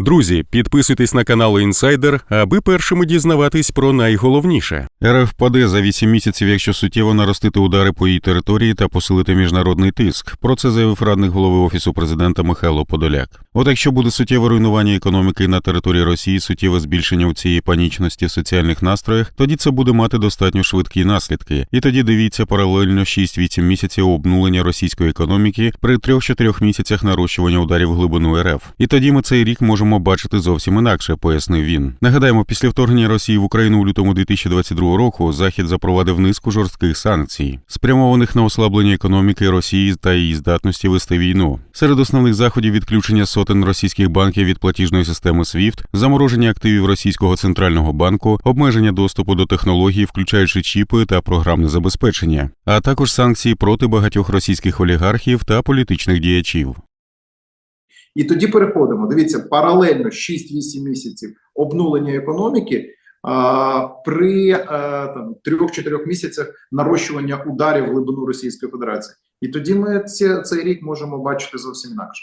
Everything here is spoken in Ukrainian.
Друзі, підписуйтесь на канал Інсайдер, аби першими дізнаватись про найголовніше. РФ впаде за 8 місяців, якщо суттєво наростити удари по її території та посилити міжнародний тиск. Про це заявив радник голови офісу президента Михайло Подоляк. От якщо буде суттєве руйнування економіки на території Росії, суттєве збільшення у цієї панічності в соціальних настроях, тоді це буде мати достатньо швидкі наслідки. І тоді дивіться паралельно 6-8 місяців обнулення російської економіки при 3-4 місяцях нарощування ударів глибину РФ. І тоді ми цей рік можемо бачити зовсім інакше, пояснив він. Нагадаємо, після вторгнення Росії в Україну у лютому 2022 року Захід запровадив низку жорстких санкцій, спрямованих на ослаблення економіки Росії та її здатності вести війну. Серед основних заходів відключення сотень російських банків від платіжної системи SWIFT, замороження активів російського центрального банку, обмеження доступу до технологій, включаючи чіпи та програмне забезпечення, а також санкції проти багатьох російських олігархів та політичних діячів. І тоді переходимо. Дивіться, паралельно 6-8 місяців обнулення економіки. А, при е, там 3-4 місяцях нарощування ударів в глибину Російської Федерації, і тоді ми ці, цей рік можемо бачити зовсім інакше.